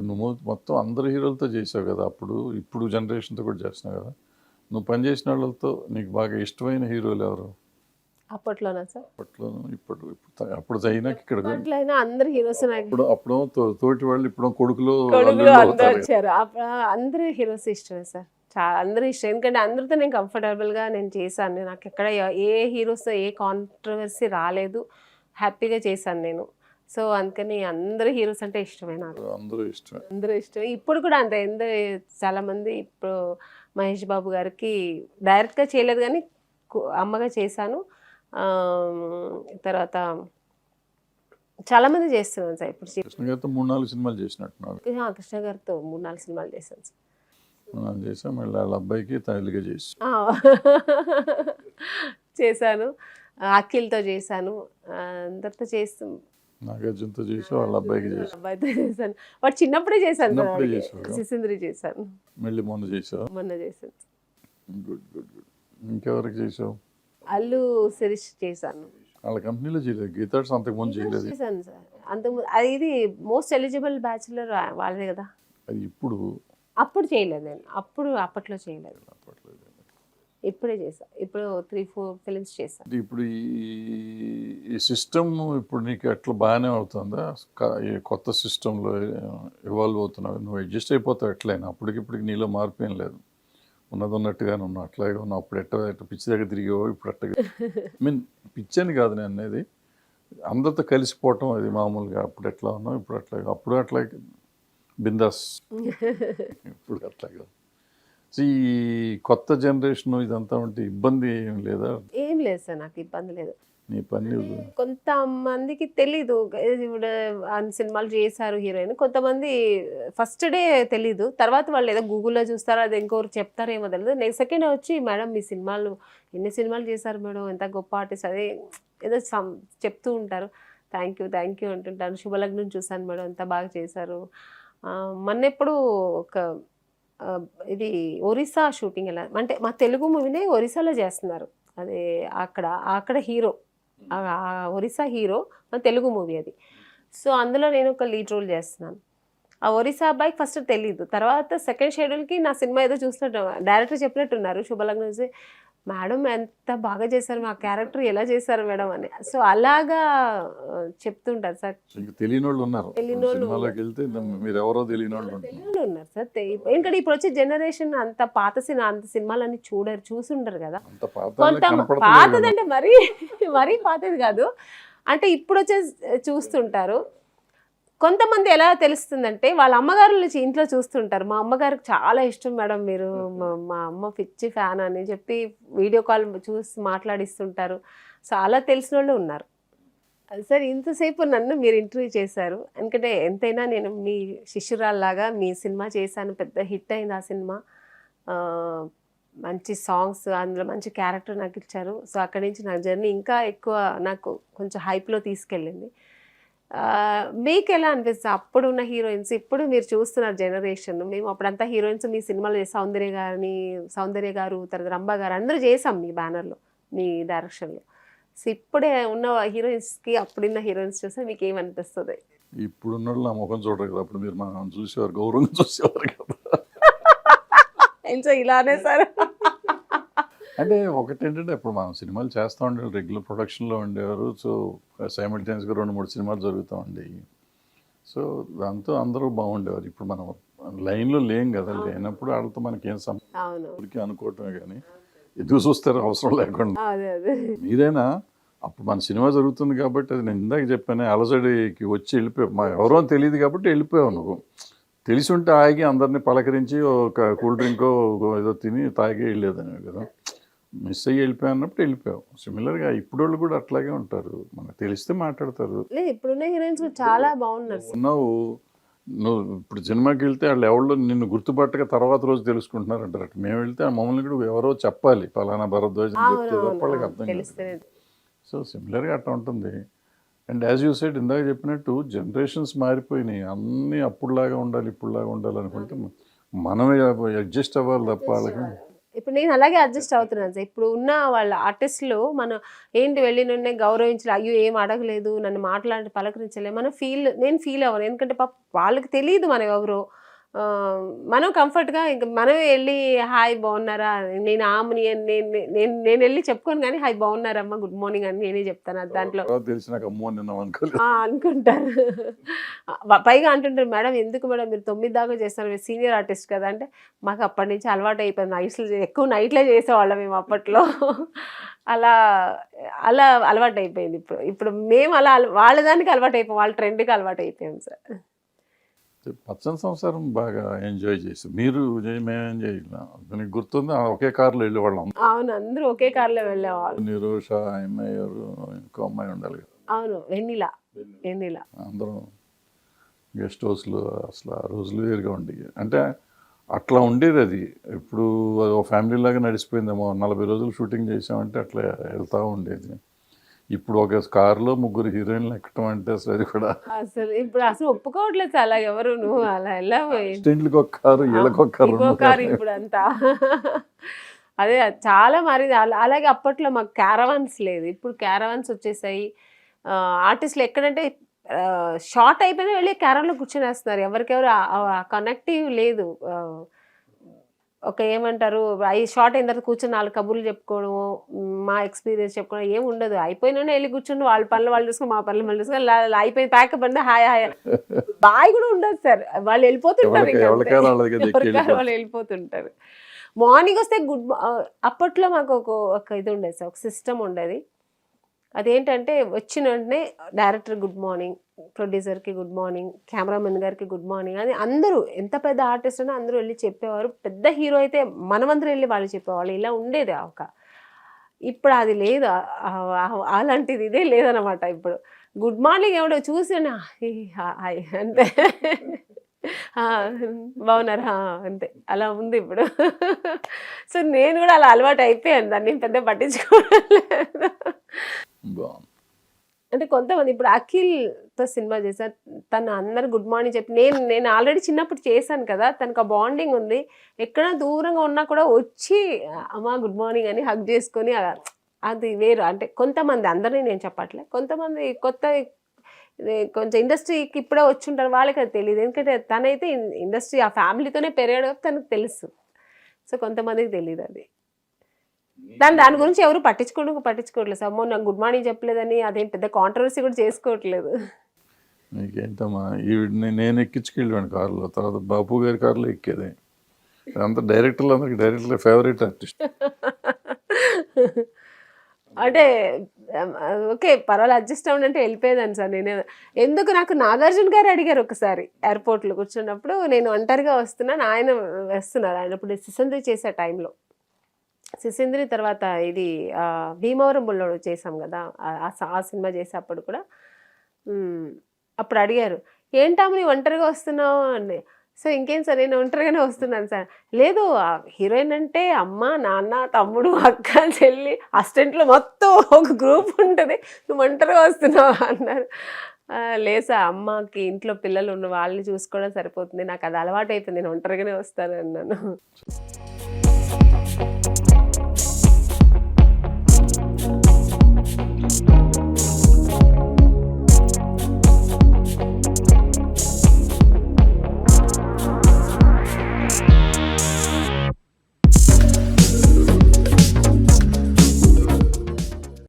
ఇప్పుడు నువ్వు మొత్తం అందరు హీరోలతో చేసావు కదా అప్పుడు ఇప్పుడు జనరేషన్తో కూడా చేస్తున్నావు కదా. నువ్వు పనిచేసిన వాళ్ళతో నీకు బాగా ఇష్టమైన హీరోలు ఎవరు? అప్పట్లోనా సార్? అప్పట్లో ఇప్పుడు ఇప్పుడు అప్పుడు అయినాక ఇక్కడ అప్పట్లో అయినా అందరు హీరోస్ ఇప్పుడు అప్పుడు తోటి వాళ్ళు ఇప్పుడు కొడుకులు. వచ్చారు. అందరూ హీరోస్ ఇష్టమే సార్. చాలా అందరూ ఇష్టం. ఎందుకంటే అందరితో నేను comfortable గా నేను చేశాను. నాకు ఎక్కడ ఏ హీరోస్ ఏ కాంట్రవర్సీ రాలేదు. హ్యాపీగా చేశాను నేను. సో అందుకని అందరు హీరోస్ అంటే ఇష్టమే నాకు. అందరూ ఇష్టమే. అందరూ ఇష్టమే. ఇప్పుడు కూడా అంతే ఎందు చాలా మంది ఇప్పుడు మహేష్ బాబు గారికి డైరెక్ట్గా చేయలేదు కానీ అమ్మగా చేశాను. తర్వాత చాలా మంది చేస్తున్నాను సార్ ఇప్పుడు కృష్ణ గారితో మూడు నాలుగు సినిమాలు చేసినట్టున్నాడు ఆ, కృష్ణ గారితో మూడు నాలుగు సినిమాలు చేశాను సార్. చేసాం మళ్ళీ వాళ్ళ అబ్బాయికి తల్లిగా చేసి చేశాను. అఖిల్తో చేశాను. అందరితో చేస్తూ. నాగార్జునతో చేసి వాళ్ళ అబ్బాయికి చేసి. అబ్బాయితో చేశాను. వాడు చిన్నప్పుడే చేశాను. చిన్నప్పుడే? సిసింద్రి చేశాను. మళ్ళీ మొన్న చేసావు మొన్న చేశాను. Good good good. ఇంకెవరికి చేసావు అల్లు శిరీష్ చేశాను. వాళ్ళ కంపెనీలో చేయలేదు. గీతాడ్స్ అంతకుముందు చేయలేదు. చేశాను సార్. అంత అది ఇది మోస్ట్ ఎలిజిబుల్ బ్యాచులర్ వాళ్ళదే కదా. అది ఇప్పుడు? అప్పుడు చేయలేదు నేను. అప్పుడు అప్పట్లో చేయలేదు. అప్పట్లో లేదు. ఇప్పుడే చేశా. ఇప్పుడు త్రీ ఫోర్ ఫిలిమ్స్ అంటే ఇప్పుడు ఈ ఈ సిస్టమ్ ఇప్పుడు నీకు ఎట్లా బాగానే అవుతుందా? ఈ కొత్త సిస్టంలో ఇవాల్వ్ అవుతున్నావు. నువ్వు అడ్జస్ట్ అయిపోతావు ఎట్లయినా. అప్పటికిప్పటికి నీలో మార్పు ఏం లేదు. ఉన్నది ఉన్నట్టుగానే ఉన్నావు. అట్లాగే ఉన్నావు. అప్పుడు ఎట్ట ఎట్ట పిచ్చి దగ్గర తిరిగావో ఇప్పుడు అట్టగా మీన్ పిచ్చి అని కాదు నేను అనేది. అందరితో కలిసిపోవటం అది మామూలుగా. అప్పుడు ఎట్లా ఉన్నావు? ఇప్పుడు అట్లా అప్పుడు అట్లా బిందాస్. ఇప్పుడు అట్లాగా ఈ కొత్త జనరేషన్ ఇదంతా ఉంటే ఇబ్బంది ఏం లేదా? ఏం లేదు సార్ నాకు ఇబ్బంది లేదు. నీ పని కొంతమందికి తెలీదు. ఇప్పుడు అన్ని సినిమాలు చేశారు హీరోయిన్. కొంతమంది ఫస్ట్ డే తెలీదు. తర్వాత వాళ్ళు ఏదో గూగుల్లో చూస్తారో అది ఇంకోరు చెప్తారేమో తెలియదు నెక్స్ట్ సెకండ్ వచ్చి మేడం మీ సినిమాలు ఎన్ని సినిమాలు చేశారు మేడం? ఎంత గొప్ప ఆర్టిస్ట్. అదే ఏదో చెప్తూ ఉంటారు. థ్యాంక్ యూ థ్యాంక్ యూ అంటుంటాను శుభలగ్నం చూశాను మేడం ఎంత బాగా చేశారు. ఆ, మొన్న ఎప్పుడు ఒక ఇది ఒరిస్సా షూటింగ్ ఎలా? అంటే మా తెలుగు మూవీనే ఒరిస్సాలో చేస్తున్నారు. అది అక్కడ అక్కడ హీరో. ఒరిస్సా హీరో మా తెలుగు మూవీ అది. సో అందులో నేను ఒక లీడ్ రోల్ చేస్తున్నాను. ఆ ఒరిస్సా అబ్బాయికి ఫస్ట్ తెలియదు తర్వాత సెకండ్ షెడ్యూల్కి నా సినిమా ఏదో చూసినట్టు డైరెక్టర్ చెప్పినట్టున్నారు శుభలగ్నం మేడం ఎంత బాగా చేశారు మా క్యారెక్టర్ ఎలా చేశారు మేడం అని. సో అలాగా చెప్తుంటారు సార్. తెలియని వాళ్ళు ఉన్నారు. వెళ్తే మీరు ఎవరో తెలియని వాళ్ళు ఉన్నారు సార్. ఎందుకంటే ఇప్పుడు వచ్చే జనరేషన్ అంత పాత సినిమా అంత సినిమాలన్నీ చూడరు చూసుండరు కదా. కొంత పాతదంటే మరీ మరీ పాతది కాదు. అంటే ఇప్పుడు వచ్చే చూస్తుంటారు. కొంతమంది ఎలా తెలుస్తుందంటే వాళ్ళ అమ్మగారు నుంచి ఇంట్లో చూస్తుంటారు. మా అమ్మగారికి చాలా ఇష్టం మేడం మీరు. మా- మా అమ్మ పిచ్చి ఫ్యాన్ అని చెప్పి వీడియో కాల్ చూసి మాట్లాడిస్తుంటారు. సో అలా తెలిసిన వాళ్ళు ఉన్నారు సార్ ఇంతసేపు నన్ను మీరు ఇంటర్వ్యూ చేశారు. ఎందుకంటే ఎంతైనా నేను మీ శిష్యురాల్లాగా మీ సినిమా చేశాను. పెద్ద హిట్ అయింది ఆ సినిమా. మంచి సాంగ్స్ అందులో మంచి క్యారెక్టర్ నాకు ఇచ్చారు. సో అక్కడి నుంచి నా జర్నీ ఇంకా ఎక్కువ నాకు కొంచెం హైప్లో తీసుకెళ్ళింది. మీకు ఎలా అనిపిస్తుంది? అప్పుడు ఉన్న హీరోయిన్స్ ఇప్పుడు మీరు చూస్తున్న జనరేషన్ మేము అప్పుడంతా హీరోయిన్స్ మీ సినిమాలో. సౌందర్య గారిని సౌందర్య గారు తర్వాత రంభ గారు అందరూ చేసాం మీ బ్యానర్లో మీ డైరెక్షన్లో. సో ఇప్పుడే ఉన్న హీరోయిన్స్కి అప్పుడున్న హీరోయిన్స్ చూస్తే మీకు ఏమనిపిస్తుంది ఇప్పుడున్న వాళ్ళు నా ముఖం చూడరు కదా అప్పుడు మీరు మనం చూసేవారు గౌరవంగా చూసేవారు కదా. ఇలానే సార్. అంటే ఒకటి ఏంటంటే ఇప్పుడు మనం సినిమాలు చేస్తూ ఉండేవారు రెగ్యులర్ ప్రొడక్షన్లో ఉండేవారు. సో సైమల్టేనియస్గా రెండు మూడు సినిమాలు జరుగుతూ ఉండేవి. సో దాంతో అందరూ బాగుండేవారు. ఇప్పుడు మనం లైన్లో లేం కదా లేనప్పుడు వాళ్ళతో మనకి సంపూర్తికి అనుకోవటమే కానీ ఎదుగు చూస్తారు అవసరం లేకుండా. మీరైనా అప్పుడు మన సినిమా జరుగుతుంది కాబట్టి అది నేను ఇందాక చెప్పాను అలసడికి వచ్చి వెళ్ళిపోయావు మా ఎవరో తెలియదు కాబట్టి వెళ్ళిపోయావు నువ్వు. తెలిసి ఉంటే ఆగి అందరినీ పలకరించి ఒక కూల్ డ్రింక్ ఏదో తిని తాగి వెళ్ళేదని కదా. మిస్ అయ్యి వెళ్ళిపోయా అన్నప్పుడు వెళ్ళిపోయావు. సిమిలర్గా ఇప్పుడు వాళ్ళు కూడా అట్లాగే ఉంటారు. మనకు తెలిస్తే మాట్లాడతారు. లేదు ఇప్పుడున్న హీరోయిన్స్ చాలా బాగున్నారు. ఉన్నావు. నువ్వు ఇప్పుడు సినిమాకి వెళ్తే వాళ్ళు ఎవరో నిన్ను గుర్తుపట్టక తర్వాత రోజు తెలుసుకుంటున్నారు అంటారు అటు మేము వెళ్తే ఆ మమ్మల్ని కూడా ఎవరో చెప్పాలి. పలానా భరద్వాజ్ చెప్తే వాళ్ళకి అర్థం కాదు. సో సిమిలర్గా అట్లా ఉంటుంది. అండ్ యాజ్ యూ సైడ్ ఇందాక చెప్పినట్టు జనరేషన్స్ మారిపోయినాయి. అన్నీ అప్పుడులాగా ఉండాలి ఇప్పుడులాగా ఉండాలి అనుకుంటే మనమే అడ్జస్ట్ అవ్వాలి తప్ప వాళ్ళకి ఇప్పుడు నేను అలాగే అడ్జస్ట్ అవుతున్నాను సార్. ఇప్పుడు ఉన్న వాళ్ళ ఆర్టిస్టులు మనం ఏంటి వెళ్ళి నుండే గౌరవించలే అయ్యో ఏం అడగలేదు నన్ను మాట్లాడి పలకరించలే మనం ఫీల్ నేను ఫీల్ అవ్వను. ఎందుకంటే పాప వాళ్ళకి తెలియదు మనం ఎవరు. మనం కంఫర్ట్గా ఇంకా మనమే వెళ్ళి హాయ్ బాగున్నారా నేను ఆమెని నేను నేను నేను వెళ్ళి చెప్పుకోను కానీ హాయ్ బాగున్నారమ్మా గుడ్ మార్నింగ్ అని నేనే చెప్తాను దాంట్లో. అనుకుంటారు. పైగా అంటుంటారు మేడం ఎందుకు మేడం మీరు తొమ్మిది దాకా చేస్తారు మీరు సీనియర్ ఆర్టిస్ట్ కదా అంటే మాకు అప్పటి నుంచి అలవాటు అయిపోయింది. నైట్స్లో ఎక్కువ నైట్లే చేసేవాళ్ళం మేము అప్పట్లో. అలా అలా అలవాటు అయిపోయింది ఇప్పుడు. ఇప్పుడు మేము అలా అల- వాళ్ళ దానికి అలవాటు అయిపోయాం వాళ్ళ ట్రెండ్కి అలవాటు అయిపోయాం సార్. పచ్చని సంసారం బాగా ఎంజాయ్ చేసి మీరు మేము ఎంజాయ్ చేయలేం. మీకు గుర్తుంది? ఒకే కార్లో వెళ్ళేవాళ్ళం. అవును అందరూ ఒకే కార్లో వెళ్ళేవాళ్ళు. నిరోష అమ్మాయి ఇంకో అమ్మాయి ఉండాలి. అవును వెన్నీల. వెన్నీల. అందరం గెస్ట్ హౌస్లో అసలు ఆ రోజులు వేరుగా ఉండేవి. అంటే అట్లా ఉండేది అది. ఇప్పుడు అది ఒక ఫ్యామిలీ లాగా నడిచిపోయిందేమో. నలభై రోజులు షూటింగ్ చేసామంటే అట్లా వెళ్తూ ఉండేది. ఇప్పుడు ఒక కారులో ముగ్గురు హీరోయిన్లు ఎక్కడం అంటే అసలు అది కూడా అసలు ఇప్పుడు అసలు ఒప్పుకోవట్లేదు అలా ఎవరు నువ్వు అలా ఎలా స్టెంట్లకి ఒక కారు వీళ్ళకి ఒక కారు ఇంకో రెండు కారు కార్లు. ఇప్పుడు అంతా అదే చాలా మారింది. అలా- అలాగే అప్పట్లో మాకు క్యారవాన్స్ లేదు. ఇప్పుడు క్యారవాన్స్ వచ్చేసాయి. ఆర్టిస్టులు ఎక్కడంటే షార్ట్ అయిపోయినా వెళ్ళి క్యారవాన్లో కూర్చొనేస్తున్నారు ఎవరికెవరు కనెక్టివ్ లేదు. ఒక ఏమంటారు అవి షార్ట్ అయిన తర్వాత కూర్చొని నాలుగు కబుర్లు చెప్పుకోవడము మ్, ఎక్స్పీరియన్స్ చెప్పుకోవడం ఏం ఉండదు. అయిపోయినా వెళ్ళి కూర్చొని వాళ్ళ పనులు వాళ్ళు చూసుకొని మా పనులు వాళ్ళు చూసుకొని అయిపోయి ప్యాకప్ అంటే హాయ్ హాయ్ బాయ్ కూడా ఉండదు సార్. వాళ్ళు వెళ్ళిపోతుంటారు. వాళ్ళు వెళ్ళిపోతుంటారు. మార్నింగ్ వస్తే గుడ్ అప్పట్లో మాకు ఒక ఒక ఇది ఉండేది సార్ ఒక సిస్టమ్ ఉండేది. అదేంటంటే వచ్చిన వెంటనే డైరెక్టర్ గుడ్ మార్నింగ్ ప్రొడ్యూసర్కి గుడ్ మార్నింగ్ కెమెరామెన్ గారికి గుడ్ మార్నింగ్ అని అందరూ ఎంత పెద్ద ఆర్టిస్ట్ అయినా అందరూ వెళ్ళి చెప్పేవారు. పెద్ద హీరో అయితే మనమందరూ వెళ్ళి వాళ్ళు చెప్పేవాళ్ళు. ఇలా ఉండేది ఒక. ఇప్పుడు అది లేదు. అలాంటిది ఇదే లేదనమాట ఇప్పుడు. గుడ్ మార్నింగ్ ఎవడో చూసి హాయ్ అంతే బాగున్నారు. అంతే. అలా ఉంది ఇప్పుడు. సో నేను కూడా అలా అలవాటు అయిపోయాను. దాన్ని పెద్ద పట్టించుకోవట్లేదు. బాగుంది. అంటే కొంతమంది ఇప్పుడు అఖిల్తో సినిమా చేశారు తను అందరు గుడ్ మార్నింగ్ చెప్పి నేను నేను ఆల్రెడీ చిన్నప్పుడు చేశాను కదా. తనకు ఆ బాండింగ్ ఉంది. ఎక్కడ దూరంగా ఉన్నా కూడా వచ్చి అమ్మా గుడ్ మార్నింగ్ అని హగ్ చేసుకొని అది వేరు. అంటే కొంతమంది అందరినీ నేను చెప్పట్లే. కొంతమంది కొత్త కొంచెం ఇండస్ట్రీకి ఇప్పుడే వచ్చి ఉంటారు వాళ్ళకి అది తెలియదు ఎందుకంటే తనైతే ఇండస్ట్రీ ఆ ఫ్యామిలీతోనే పెరిగాడు కాబట్టి తనకు తెలుసు. సో కొంతమందికి తెలియదు అది. దాని దాని గురించి ఎవరు పట్టించుకోవడం పట్టించుకోవట్లేదు. సార్ అమ్మో నాకు గుడ్ మార్నింగ్ చెప్పలేదని అదేం పెద్ద కాంట్రవర్సీ కూడా చేసుకోవట్లేదు. నీకేంటమ్మా ఈవిడ్ని నేను ఎక్కించుకెళ్ళాను కారులో. తర్వాత బాపు గారి కారులో ఎక్కేది. అంతా డైరెక్టర్లు అందరికి డైరెక్టర్ ఫేవరెట్ ఆర్టిస్ట్. అంటే ఓకే పర్వాలేదు అడ్జస్ట్ అవ్వండి అంటే వెళ్ళిపోయేదాన్ని సార్ నేను. ఎందుకు నాకు నాగార్జున గారు అడిగారు ఒకసారి ఎయిర్పోర్ట్లో కూర్చున్నప్పుడు నేను ఒంటరిగా వస్తున్నాను ఆయన వస్తున్నారు. ఆయన ఇప్పుడు సిసంద్రి చేసే టైంలో. సిసింద్రి తర్వాత ఇది భీమవరం బుల్లోడు చేసాం కదా ఆ- సినిమా చేసేటప్పుడు కూడా. అప్పుడు అడిగారు ఏంటమ్మ నీ ఒంటరిగా వస్తున్నావు? అని. సో ఇంకేం సార్? నేను ఒంటరిగానే వస్తున్నాను సార్. లేదు హీరోయిన్ అంటే అమ్మ నాన్న తమ్ముడు అక్క చెల్లి అసిస్టెంట్లో మొత్తం ఒక గ్రూప్ ఉంటుంది. నువ్వు ఒంటరిగా వస్తున్నావు? అన్నారు. లేదు సార్ అమ్మకి ఇంట్లో పిల్లలు ఉన్న వాళ్ళని చూసుకోవడం సరిపోతుంది. నాకు అది అలవాటు అయిపోయింది నేను ఒంటరిగానే వస్తాను అన్నాను.